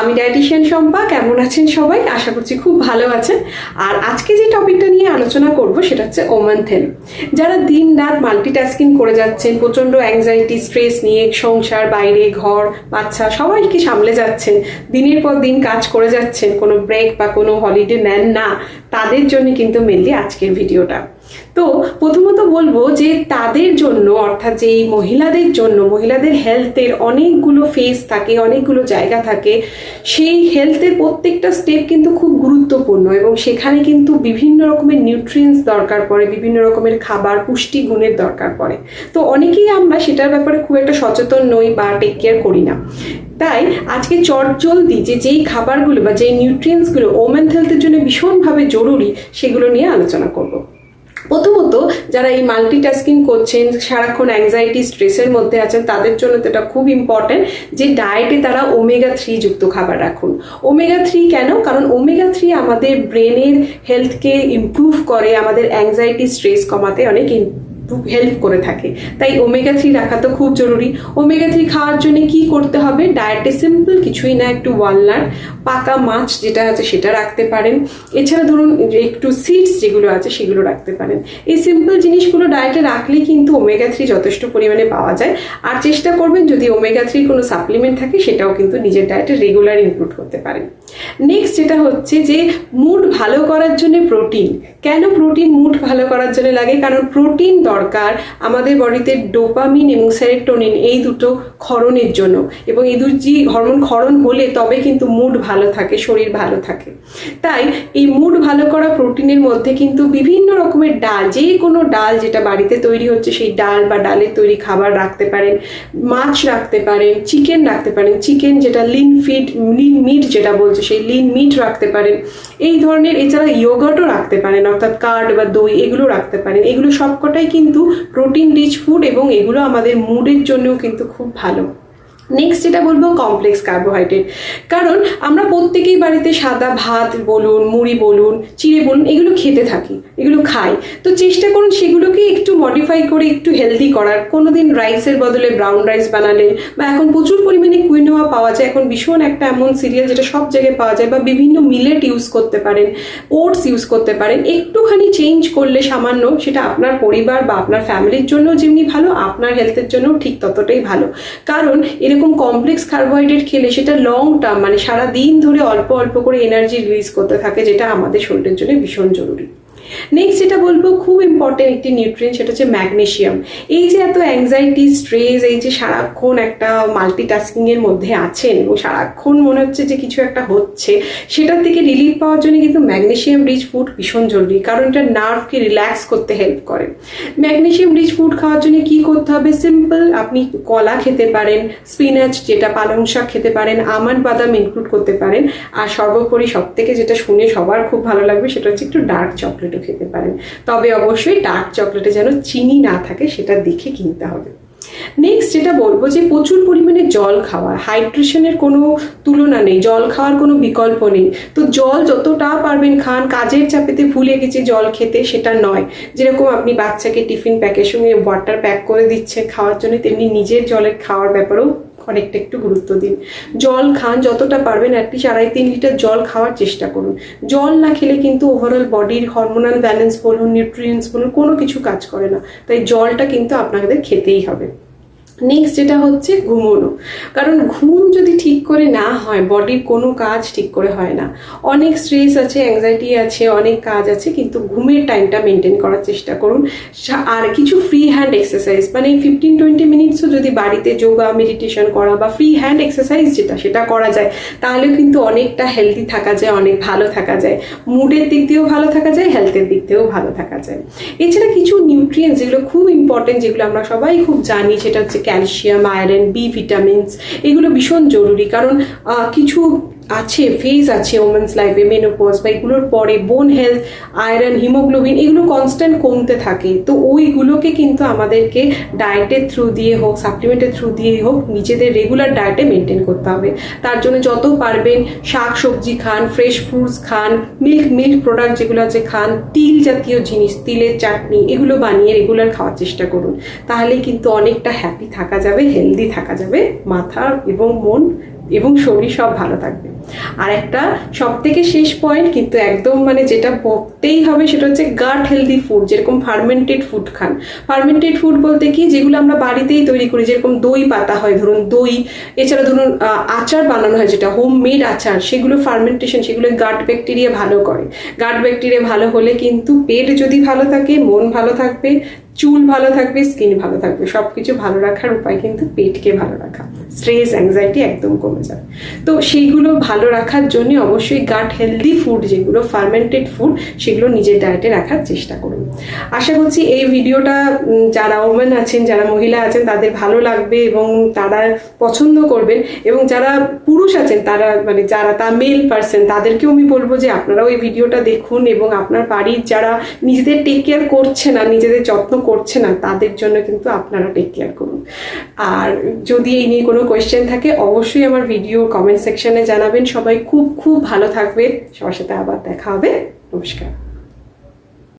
আমি ডায়েটিশিয়ান শম্পা, কেমন আছেন সবাই? আশা করছি খুব ভালো আছেন। আর আজকে যে টপিকটা নিয়ে আলোচনা করব সেটা হচ্ছে ওমেন্থেল যারা দিন রাত মাল্টিটাস্কিং করে যাচ্ছেন, প্রচণ্ড অ্যাংজাইটি স্ট্রেস নিয়ে সংসার, বাইরে, ঘর, বাচ্চা সবাইকে সামলে যাচ্ছেন, দিনের পর দিন কাজ করে যাচ্ছেন, কোনো ব্রেক বা কোনো হলিডে নেন না, তাদের জন্য কিন্তু মেনলি আজকের ভিডিওটা তো প্রথমত বলব যে তাদের জন্য, অর্থাৎ যে মহিলাদের জন্য, মহিলাদের হেলথের অনেকগুলো ফেস থাকে, অনেকগুলো জায়গা থাকে, সেই হেলথের প্রত্যেকটা স্টেপ কিন্তু খুব গুরুত্বপূর্ণ এবং সেখানে কিন্তু বিভিন্ন রকমের নিউট্রিয়েন্টস দরকার পড়ে, বিভিন্ন রকমের খাবার, পুষ্টি গুণের দরকার পড়ে। তো অনেকেই আমরা সেটার ব্যাপারে খুব একটা সচেতন নই বা টেক কেয়ার করি না। তাই আজকে চটজলদি যে যেই খাবারগুলো বা যেই নিউট্রিয়েন্টসগুলো ওমেন হেলথের জন্য ভীষণভাবে জরুরি, সেগুলো নিয়ে আলোচনা করব। প্রথমত, যারা এই মাল্টিটাস্কিং করছেন, সারাক্ষণ অ্যাংজাইটি স্ট্রেসের মধ্যে আছেন, তাদের জন্য তো এটা খুব ইম্পর্ট্যান্ট যে ডায়েটে তারা ওমেগা থ্রি যুক্ত খাবার রাখুন। ওমেগা থ্রি কেন? কারণ ওমেগা থ্রি আমাদের ব্রেনের হেলথকে ইম্প্রুভ করে, আমাদের অ্যাংজাইটি স্ট্রেস কমাতে অনেক হেল্প করে থাকে। তাই ওমেগা থ্রি রাখা তো খুব জরুরি। ওমেগা থ্রি খাওয়ার জন্য কি করতে হবে? ডায়েটে সিম্পল কিছুই না, একটু ওয়ালনাট পাকা মাছ যেটা আছে সেটা রাখতে পারেন। এছাড়া ধরুন একটু সিডস যেগুলো আছে সেগুলো রাখতে পারেন। এই সিম্পল জিনিসগুলো ডায়েটে রাখলে কিন্তু ওমেগা থ্রি যথেষ্ট পরিমাণে পাওয়া যায়। আর চেষ্টা করবেন যদি ওমেগা থ্রির কোনো সাপ্লিমেন্ট থাকে, সেটাও কিন্তু নিজের ডায়েটে রেগুলার ইনক্লুড করতে পারেন। নেক্সট যেটা হচ্ছে যে মুড ভালো করার জন্য প্রোটিন কেন প্রোটিন মুড ভালো করার জন্য লাগে? কারণ প্রোটিন দরকার আমাদের বডিতে ডোপামিন এবং সেরেটোনিন এই দুটো ক্ষরণের জন্য এবং এই দুটি হরমোন ক্ষরণ হলে তবে কিন্তু মুড ভালো থাকে, শরীর ভালো থাকে। তাই এই মুড ভালো করা প্রোটিনের মধ্যে কিন্তু বিভিন্ন রকমের ডাল, যে কোনো ডাল যেটা বাড়িতে তৈরি হচ্ছে, সেই ডাল বা ডালের তৈরি খাবার রাখতে পারেন, মাছ রাখতে পারেন চিকেন রাখতে পারেন চিকেন যেটা লিন ফিট লিন মিট যেটা বলছে, সেই লিন মিট রাখতে পারেন। এই ধরনের এছাড়া ইয়োগার্টও রাখতে পারেন, অর্থাৎ কার্ড বা দই এগুলো রাখতে পারেন। এগুলো সবকটাই কিন্তু প্রোটিন রিচ ফুড এবং এগুলো আমাদের মুডের জন্যও কিন্তু খুব ভালো। নেক্সট যেটা বলব কমপ্লেক্স কার্বোহাইড্রেট কারণ আমরা প্রত্যেকেই বাড়িতে সাদা ভাত বলুন, মুড়ি বলুন, চিড়ে বলুন, এগুলো খেতে থাকি, এগুলো খাই। তো চেষ্টা করুন সেগুলোকে একটু মডিফাই করে একটু হেলদি করার। কোনোদিন রাইসের বদলে ব্রাউন রাইস বানালেন বা এখন প্রচুর পরিমাণে কুইনোয়া পাওয়া যায়, এখন ভীষণ একটা এমন সিরিয়াল যেটা সব জায়গায় পাওয়া যায়, বা বিভিন্ন মিলেট ইউজ করতে পারেন ওটস ইউজ করতে পারেন, একটুখানি চেঞ্জ করলে সামান্য সেটা আপনার পরিবার বা আপনার ফ্যামিলির জন্য যেমনি ভালো, আপনার হেলথের জন্য ঠিক ততটাই ভালো। কারণ এরকম এরকম কমপ্লেক্স কার্বোহাইড্রেট খেলে সেটা লং টার্ম মানে সারা দিন ধরে অল্প অল্প করে এনার্জি রিলিজ করতে থাকে, যেটা আমাদের শরীরের জন্য ভীষণ জরুরি। নেক্সট যেটা বলব, খুব ইম্পর্টেন্ট একটি নিউট্রিয়েন্ট সেটা হচ্ছে ম্যাগনেশিয়াম এই যে এত অ্যাংজাইটি স্ট্রেস এই যে সারাক্ষণ একটা মাল্টিটাস্কিং এর মধ্যে আছেন এবং সারাক্ষণ মনে হচ্ছে যে কিছু একটা হচ্ছে, সেটার থেকে রিলিফ পাওয়ার জন্য কিন্তু ম্যাগনেশিয়াম রিচ ফুড ভীষণ জরুরি, কারণ এটা নার্ভকে রিল্যাক্স করতে হেল্প করে। ম্যাগনেশিয়াম রিচ ফুড খাওয়ার জন্য কি করতে হবে? সিম্পল আপনি কলা খেতে পারেন স্পিনাচ যেটা পালং শাক খেতে পারেন আমন্ড বাদাম ইনক্লুড করতে পারেন, আর সর্বোপরি সব থেকে যেটা শুনে সবার খুব ভালো লাগবে সেটা হচ্ছে একটু ডার্ক চকলেটও খেতে পারেন। তবে অবশ্যই ডার্ক চকলেটে যেন চিনি না থাকে, সেটা দেখে কিনতে হবে। নেক্সট যেটা বলব যে প্রচুর পরিমাণে জল খাওয়া হাইড্রেশনের কোনো তুলনা নেই, জল খাওয়ার কোনো বিকল্প নেই। তো জল যতটা পারবেন খান, কাজের চাপেতে ভুলে গেছে জল খেতে, সেটা নয়। যেরকম আপনি বাচ্চাকে টিফিন প্যাকের সঙ্গে ওয়াটার প্যাক করে দিচ্ছে, খাওয়ার জন্য, তেমনি নিজের জলের খাওয়ার ব্যাপারেও অনেকটা একটু গুরুত্ব দিন। জল খান, যতটা পারবেন অ্যাটলিস্ট আড়াই, তিন লিটার জল খাওয়ার চেষ্টা করুন। জল না খেলে কিন্তু ওভারঅল বডির হরমোনাল ব্যালেন্স বলুন নিউট্রিয়েন্টস বলুন, কোনো কিছু কাজ করে না। তাই জলটা কিন্তু আপনাদের খেতেই হবে। নেক্সট যেটা হচ্ছে ঘুমোনো। কারণ ঘুম যদি ঠিক করে না হয় বডির কোনো কাজ ঠিক করে হয় না। অনেক স্ট্রেস আছে অ্যাংজাইটি আছে, অনেক কাজ আছে, কিন্তু ঘুমের টাইমটা মেনটেন করার চেষ্টা করুন। আর কিছু ফ্রি হ্যান্ড এক্সারসাইজ মানে ফিফটিন টোয়েন্টি মিনিটসও যদি বাড়িতে যোগা মেডিটেশন করা বা ফ্রি হ্যান্ড এক্সারসাইজ যেটা, সেটা করা যায়, তাহলে কিন্তু অনেকটা হেলদি থাকা যায়, অনেক ভালো থাকা যায়। মুডের দিক দিয়েও ভালো থাকা যায় হেলথের দিক দিয়েও ভালো থাকা যায়। এছাড়া কিছু নিউট্রিয়েন্টস যেগুলো খুব ইম্পর্টেন্ট যেগুলো আমরা সবাই খুব জানি, সেটা হচ্ছে ক্যালসিয়াম আয়রন বি ভিটামিনস এগুলো ভীষণ জরুরি। কারণ কিছু আছে ফেজ আছে ওমেন্স লাইফে মেনোপজ বা এগুলোর পরে বোন হেলথ আয়রন হিমোগ্লোবিন এগুলো কনস্ট্যান্ট কমতে থাকে। তো ওইগুলোকে কিন্তু আমাদেরকে ডায়েটের থ্রু দিয়ে হোক সাপ্লিমেন্টের থ্রু দিয়ে হোক, নিজেদের রেগুলার ডায়েটে মেনটেন করতে হবে। তার জন্য যত পারবেন শাক সবজি খান ফ্রেশ ফ্রুটস খান মিল্ক মিল্ক প্রোডাক্ট যেগুলো আছে খান, তিল জাতীয় জিনিস, তিলের চাটনি, এগুলো বানিয়ে রেগুলার খাওয়ার চেষ্টা করুন। তাহলে কিন্তু অনেকটা হ্যাপি থাকা যাবে হেলদি থাকা যাবে, মাথা এবং মন এবং শরীর সব ভালো থাকবে। আর একটা সব থেকে শেষ পয়েন্ট কিন্তু একদম মানে যেটা বলতেই হবে সেটা হচ্ছে গাট হেলদি ফুড যেরকম ফার্মেন্টেড ফুড খান। ফার্মেন্টেড ফুড বলতে কি? যেগুলো আমরা বাড়িতেই তৈরি করি, যেরকম দই পাতা হয়, ধরুন দই। এছাড়া ধরুন আচার বানানো হয়, যেটা হোম মেড আচার, সেগুলো ফার্মেন্টেশন সেগুলো গাট ব্যাকটেরিয়া ভালো করে। গাট ব্যাকটেরিয়া ভালো হলে কিন্তু পেট যদি ভালো থাকে, মন ভালো থাকবে চুল ভালো থাকবে স্কিন ভালো থাকবে সব কিছু ভালো রাখার উপায় কিন্তু পেটকে ভালো রাখা। স্ট্রেস অ্যাংজাইটি একদম কমে যায়। তো সেইগুলো ভালো রাখার জন্য অবশ্যই গাট হেলদি ফুড যেগুলো ফার্মেন্টেড ফুড সেগুলো নিজের ডায়েটে রাখার চেষ্টা করুন। আশা করছি এই ভিডিওটা যারা ওমেন আছেন, যারা মহিলা আছেন, তাদের ভালো লাগবে এবং তারা পছন্দ করবেন এবং যারা পুরুষ আছেন, তারা মানে যারা, তা মেল পার্সন তাদেরকেও আমি বলব যে আপনারাও এই ভিডিওটা দেখুন এবং আপনার বাড়ির যারা নিজেদের টেক কেয়ার করছে না, নিজেদের যত্ন করছে না, তাদের জন্য কিন্তু আপনারা টেক কেয়ার করুন। আর যদি এই নিয়ে কোনো কোয়েশ্চেন থাকে, অবশ্যই আমার ভিডিও কমেন্ট সেকশনে জানাবেন। সবাই খুব খুব ভালো থাকবে সবার সাথে আবার দেখা হবে। নমস্কার।